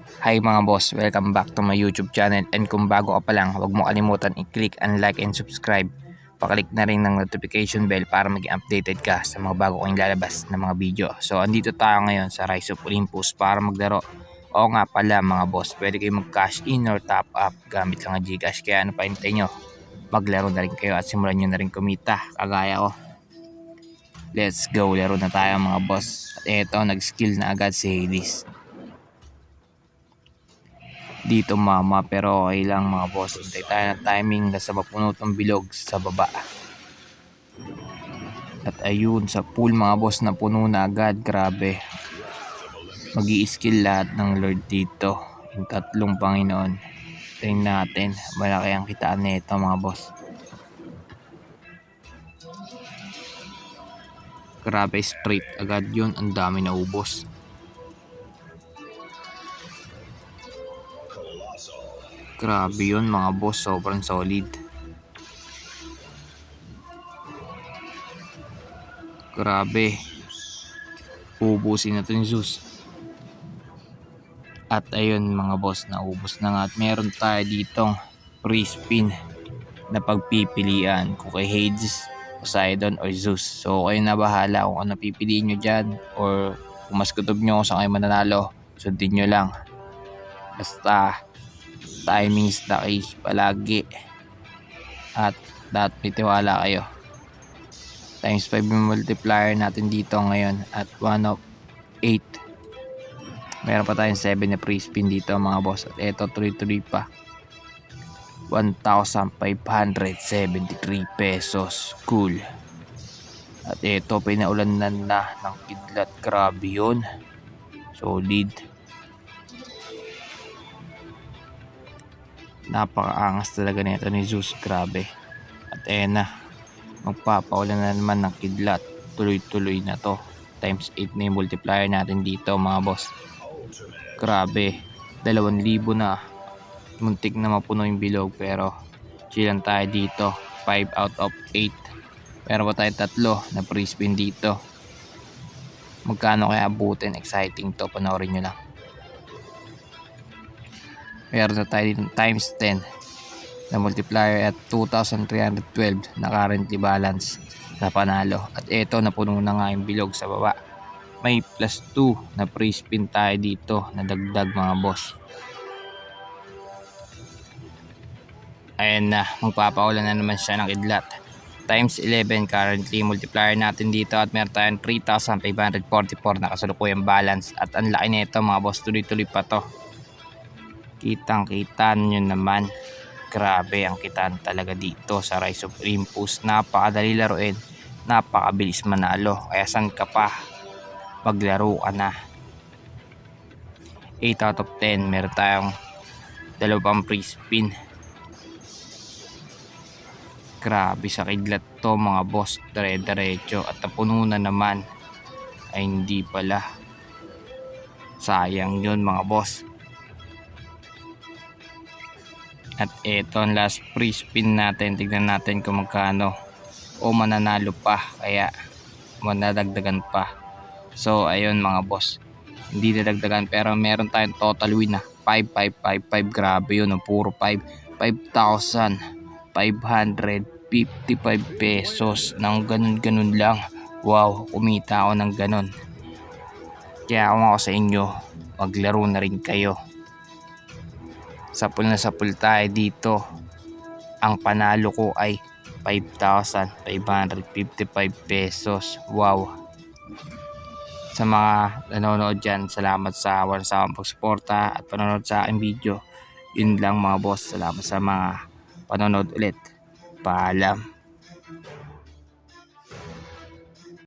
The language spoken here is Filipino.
Hi mga boss, welcome back to my YouTube channel and kung bago ka pa lang, huwag mo kalimutan i-click and like and subscribe. Paklik na rin ng notification bell para maging updated ka sa mga bago kong lalabas na mga video. So andito tayo ngayon sa Rise of Olympus para maglaro. Oo nga pala mga boss, pwede kayo mag-cash in or top up gamit lang ang Gcash. Kaya ano pa hintay nyo? Maglaro na rin kayo at simulan nyo na rin kumita kagaya ko. Let's go, laro na tayo mga boss. At eto, nag-skill na agad si Hades dito mama. Pero okay lang mga boss. Hintay tayo ng timing sa mapuno tong bilog sa baba. At ayun sa pool mga boss na puno na agad. Grabe. Mag skill lahat ng lord dito. Yung tatlong panginoon. Tingnan natin. Malaki ang kitaan nito mga boss. Grabe straight agad yun. Ang dami na ubos Grabe yun mga boss, sobrang solid. Grabe. Ubusin na to ni Zeus. At ayun mga boss, naubos na nga. At meron tayo ditong free spin na pagpipilian kung kay Hades, Poseidon, or Zeus. So kayo na bahala kung ano pipiliin nyo dyan or kung mas kutob nyo kung saan kayo mananalo, sundin nyo lang. Basta timing key palagi. At dapat may tiwala kayo. Times 5 yung multiplier natin dito ngayon at 1 of 8 meron pa tayong 7 na free spin dito mga boss. At eto 3-3 pa. 1,573 pesos. Cool. At eto pinaulan na na ng kidlat. Grabe yun. Solid napakaangas talaga nito ni Zeus. Grabe. At eh na magpapaulan na naman ng kidlat. Tuloy tuloy na to. Times 8 na yung multiplier natin dito mga boss. Grabe. 2,000 na. Muntik na mapuno yung bilog pero chill lang tayo dito. 5 out of 8 pero pa tayo tatlo na free spin dito. Magkano kaya abutin exciting to. Panoorin nyo lang meron na tayo dito times 10 na multiplier at 2,312 na currently balance na panalo. At ito, napuno na nga yung bilog sa baba. May plus 2 na free spin tayo dito na dagdag mga boss. Ayan na, magpapaulan na naman siya ng kidlat. Times 11 currently multiplier natin dito at meron tayong 3,544 na kasalukuyang balance. At ang laki nito mga boss, tuloy-tuloy pa to kitang kita nyo naman. Grabe ang kitaan talaga dito sa Rise of Olympus. Napakadali laruin. Napakabilis manalo. Kaya san ka pa? Maglaro ka na. 8 out of 10 meron tayong dalawang free spin. Grabe sa kidlat to mga boss. Dire diretso at napuno na naman. Ay hindi pala. Sayang yun mga boss At ito ang last free spin natin. Tignan natin kung magkano o mananalo pa. Kaya manadagdagan pa. So ayun mga boss. Hindi dadagdagan pero meron tayong total win na 5555. Grabe yun. Ang puro 5. 5,555 pesos. Nang ganun-ganun lang. Wow, kumita ako ng ganun. Kaya kung ako sa inyo, maglaro na rin kayo sapul na sapul tayo dito. Ang panalo ko ay 5,555 pesos. Wow. Sa mga nanonood dyan salamat sa walang sawang pagsuporta at panonood sa aking video. Yun lang mga boss salamat sa mga panonood ulit. Paalam